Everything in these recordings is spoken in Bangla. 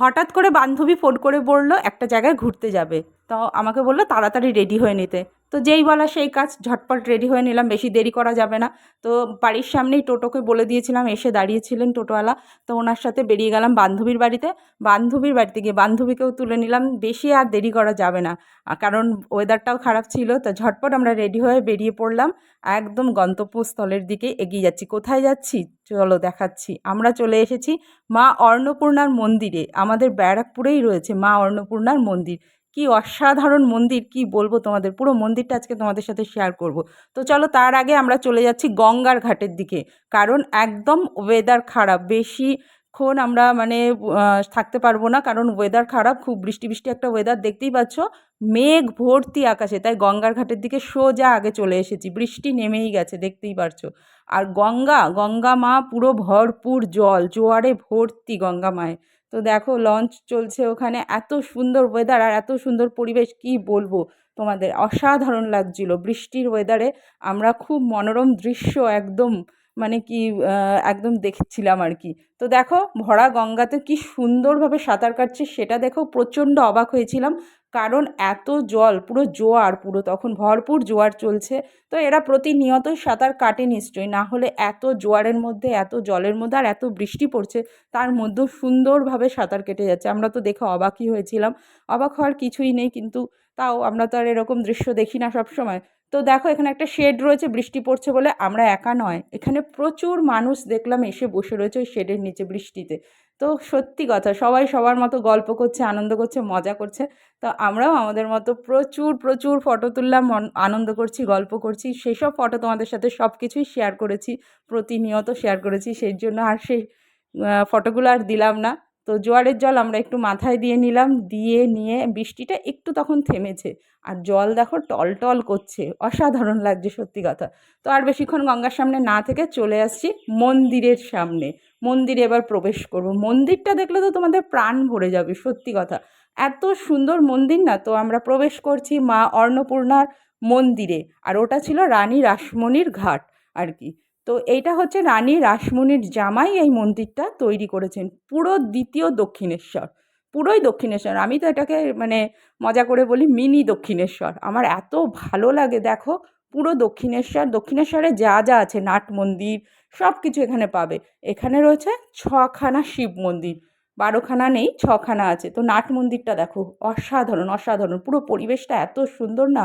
হঠাৎ করে বান্ধবী ফোন করে বলল একটা জায়গায় ঘুরতে যাবে। তো আমাকে বলল, তাড়াতাড়ি রেডি হয়ে নিতে। তো যেই বলা সেই কাজ ঝটপট রেডি হয়ে নিলাম, বেশি দেরি করা যাবে না। তো বাড়ির সামনেই টোটোকে বলে দিয়েছিলাম, এসে দাঁড়িয়েছিলেন টোটোওয়ালা। তো ওনার সাথে বেরিয়ে গেলাম বান্ধবীর বাড়িতে। বান্ধবীর বাড়িতে গিয়ে বান্ধবীকেও তুলে নিলাম, বেশি আর দেরি করা যাবে না। কারণ ওয়েদারটাও খারাপ ছিল, তো ঝটপট আমরা রেডি হয়ে বেরিয়ে পড়লাম। একদম গন্তব্যস্থলের দিকে এগিয়ে যাচ্ছি। কোথায় যাচ্ছি? চলো দেখাচ্ছি। আমরা চলে এসেছি মা অন্নপূর্ণার মন্দিরে। আমাদের ব্যারাকপুরেই রয়েছে মা অন্নপূর্ণার মন্দির। কি অসাধারণ মন্দির, কি বলব তোমাদের? পুরো মন্দিরটা আজকে তোমাদের সাথে শেয়ার করব। তো চলো তার আগে আমরা চলে যাচ্ছি গঙ্গার ঘাটের দিকে। কারণ একদম ওয়েদার খারাপ বেশিক্ষণ আমরা মানে থাকতে পারব না। কারণ ওয়েদার খারাপ, খুব বৃষ্টি বৃষ্টি একটা ওয়েদার দেখতেই পাচ্ছ। মেঘ ভর্তি আকাশে, তাই গঙ্গার ঘাটের দিকে সোজা আগে চলে এসেছি। বৃষ্টি নেমেই গেছে, দেখতেই পারছ। আর গঙ্গা গঙ্গা মা পুরো ভরপুর জল, জোয়ারে ভর্তি গঙ্গা মায়ে তো দেখো লঞ্চ চলছে ওখানে। এত সুন্দর ওয়েদার আর এত সুন্দর পরিবেশ, কি বলব? তোমাদের অসাধারণ লাগছিল। বৃষ্টির ওয়েদারে আমরা খুব মনোরম দৃশ্য একদম মানে কি একদম দেখছিলাম আর কি তো দেখো, ভরা গঙ্গাতে কি সুন্দরভাবে সাঁতার কাটছে সেটা দেখো, প্রচণ্ড অবাক হয়েছিলাম। কারণ এত জল, পুরো জোয়ার, পুরো তখন ভরপুর জোয়ার চলছে। তো এরা প্রতিনিয়তই সাঁতার কাটে নিশ্চয়ই। না হলে এত জোয়ারের মধ্যে, এত জলের মধ্যে আর এত বৃষ্টি পড়ছে, তার মধ্যেও সুন্দরভাবে সাঁতার কেটে যাচ্ছে। আমরা তো দেখে অবাকই হয়েছিলাম। অবাক হওয়ার কিছুই নেই, কিন্তু তাও আমরা তো আর এরকম দৃশ্য দেখি না সব সময় তো দেখো, এখানে একটা শেড রয়েছে, বৃষ্টি পড়ছে বলে আমরা একা নয়। এখানে প্রচুর মানুষ দেখলাম এসে বসে রয়েছে ওই শেডের নিচে বৃষ্টিতে। তো সত্যি কথা, সবাই সবার মতো গল্প করছে, আনন্দ করছে, মজা করছে। তো আমরাও আমাদের মতো প্রচুর প্রচুর ফটো তুললাম আনন্দ করছি, গল্প করছি। সেসব ফটো তোমাদের সাথে সব কিছুই শেয়ার করেছি, প্রতিনিয়ত শেয়ার করেছি, সেই জন্য আর সেই ফটোগুলো আর দিলাম না। তো জোয়ারের জল আমরা একটু মাথায় দিয়ে নিলাম, দিয়ে নিয়ে বৃষ্টিটা একটু তখন থেমেছে। আর জল দেখো টলটল করছে, অসাধারণ লাগছে সত্যি কথা। তো আর বেশিক্ষণ গঙ্গার সামনে না থেকে চলে আসছি মন্দিরের সামনে। মন্দিরে এবার প্রবেশ করব। মন্দিরটা দেখলে তো তোমাদের প্রাণ ভরে যাবে সত্যি কথা। এত সুন্দর মন্দির না, তো আমরা প্রবেশ করছি মা অন্নপূর্ণার মন্দিরে। আর ওটা ছিল রানী রাসমণির ঘাট আর কি। তো এইটা হচ্ছে রানী রাসমণির জামাই এই মন্দিরটা তৈরি করেছেন। পুরো দ্বিতীয় দক্ষিণেশ্বর। পুরোই দক্ষিণেশ্বর। আমি তো এটাকে মানে মজা করে বলি মিনি দক্ষিণেশ্বর। আমার এত ভালো লাগে, দেখো, পুরো দক্ষিণেশ্বর। দক্ষিণেশ্বরে যা যা আছে, নাট মন্দির সব কিছু এখানে পাবে। এখানে রয়েছে ছখানা শিব মন্দির। বারোখানা নেই, ছখানা আছে। তো নাট মন্দিরটা দেখো, অসাধারণ অসাধারণ। পুরো পরিবেশটা এত সুন্দর না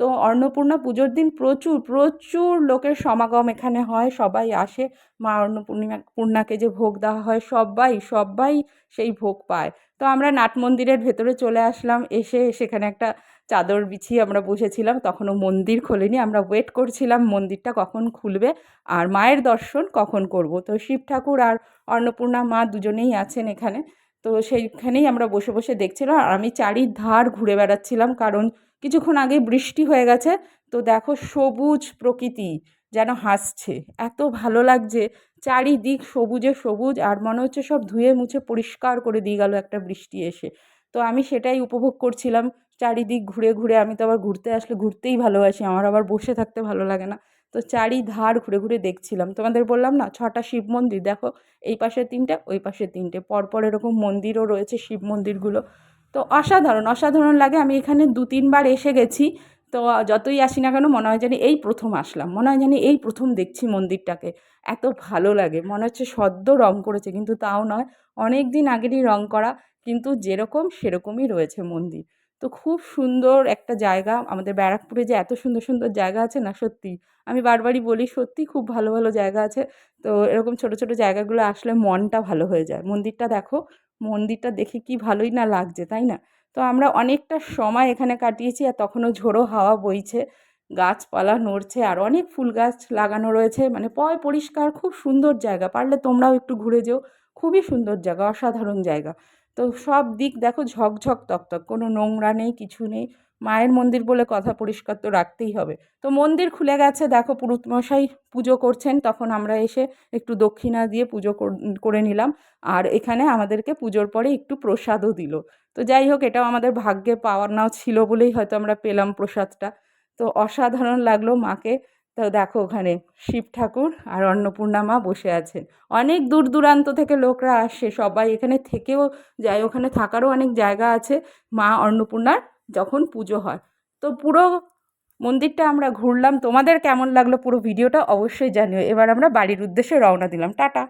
তো অন্নপূর্ণা পুজোর দিন প্রচুর প্রচুর লোকের সমাগম এখানে হয়, সবাই আসে। মা অন্নপূর্ণিমা, পূর্ণাকে যে ভোগ দেওয়া হয় সবাই সবাই সেই ভোগ পায়। তো আমরা নাট মন্দিরের ভেতরে চলে আসলাম, এসে সেখানে একটা চাদর বিছিয়ে আমরা বসেছিলাম। তখনও মন্দির খোলেনি, আমরা ওয়েট করছিলাম মন্দিরটা কখন খুলবে আর মায়ের দর্শন কখন করব। তো শিব ঠাকুর আর অন্নপূর্ণা মা দুজনেই আছেন এখানে। তো সেইখানেই আমরা বসে বসে দেখছিলাম। আর আমি চারিধার ঘুরে বেড়াচ্ছিলাম কারণ কিছুক্ষণ আগে বৃষ্টি হয়ে গেছে, তো দেখো সবুজ প্রকৃতি যেন হাসছে। এত ভালো লাগছে, চারিদিক সবুজে সবুজ, আর মনে হচ্ছে সব ধুয়ে মুছে পরিষ্কার করে দিয়ে গেল একটা বৃষ্টি এসে। তো আমি সেটাই উপভোগ করছিলাম, চারিদিক ঘুরে ঘুরে। আমি তো আবার ঘুরতে আসলে ঘুরতেই ভালোবাসি, আমার আবার বসে থাকতে ভালো লাগে না। তো চারিধার ঘুরে ঘুরে দেখছিলাম। তোমাদের বললাম না, ছটা শিব মন্দির, দেখো এই পাশে তিনটে, ওই পাশে তিনটে। পরপর এরকম মন্দিরও রয়েছে শিব মন্দিরগুলো। তো অসাধারণ অসাধারণ লাগে। আমি এখানে দু, তিনবার এসে গেছি। তো যতই আসি না কেন মনে হয় জানি এই প্রথম আসলাম। মনে হয় জানি এই প্রথম দেখছি মন্দিরটাকে। এত ভালো লাগে। মনে হচ্ছে সদ্য রং করেছে, কিন্তু তাও নয়। অনেক দিন আগেরই রং করা, কিন্তু যেরকম সেরকমই রয়েছে মন্দির। তো খুব সুন্দর একটা জায়গা। আমাদের ব্যারাকপুরে যে এত সুন্দর সুন্দর জায়গা আছে না, সত্যি। আমি বারবারই বলি, সত্যি খুব ভালো ভালো জায়গা আছে। তো এরকম ছোট ছোট জায়গাগুলো আসলে মনটা ভালো হয়ে যায়। মন্দিরটা দেখো মন্দিরটা দেখে কি ভালোই না লাগছে, তাই না? তো আমরা অনেকটা সময় এখানে কাটিয়েছি আর তখনও ঝোড়ো হাওয়া বইছে, গাছপালা নড়ছে আর অনেক ফুল গাছ লাগানো রয়েছে মানে পয় পরিষ্কার, খুব সুন্দর জায়গা, পারলে তোমরাও একটু ঘুরে যেও, খুবই সুন্দর জায়গা, অসাধারণ জায়গা। তো সব দিক দেখো ঝকঝক তক তক কোনো নোংরা নেই, কিছু নেই মায়ের মন্দির বলে কথা পরিষ্কার তো রাখতেই হবে। তো মন্দির খুলে গেছে, দেখো পুরুতমশাই পুজো করছেন, তখন আমরা এসে একটু দক্ষিণা দিয়ে পুজো কর- নিলাম। আর এখানে আমাদেরকে পুজোর পরে একটু প্রসাদও দিল। তো যাই হোক, এটাও আমাদের ভাগ্যে পাওয়ার নাও ছিল বলেই হয়তো আমরা পেলাম প্রসাদটা। তো অসাধারণ লাগল মাকে। তো দেখো ওখানে শিব ঠাকুর আর অন্নপূর্ণা মা বসে আছেন। অনেক দূর দূরান্ত থেকে লোকরা আসে, সবাই এখানে থেকেও যায়। ওখানে থাকারও অনেক জায়গা আছে। মা অন্নপূর্ণার যখন পুজো হয়। তো পুরো মন্দিরটা আমরা ঘুরলাম। তোমাদের কেমন লাগল পুরো ভিডিওটা অবশ্যই জানিও। এবার আমরা বাড়ির উদ্দেশ্যে রওনা দিলাম। টাটা।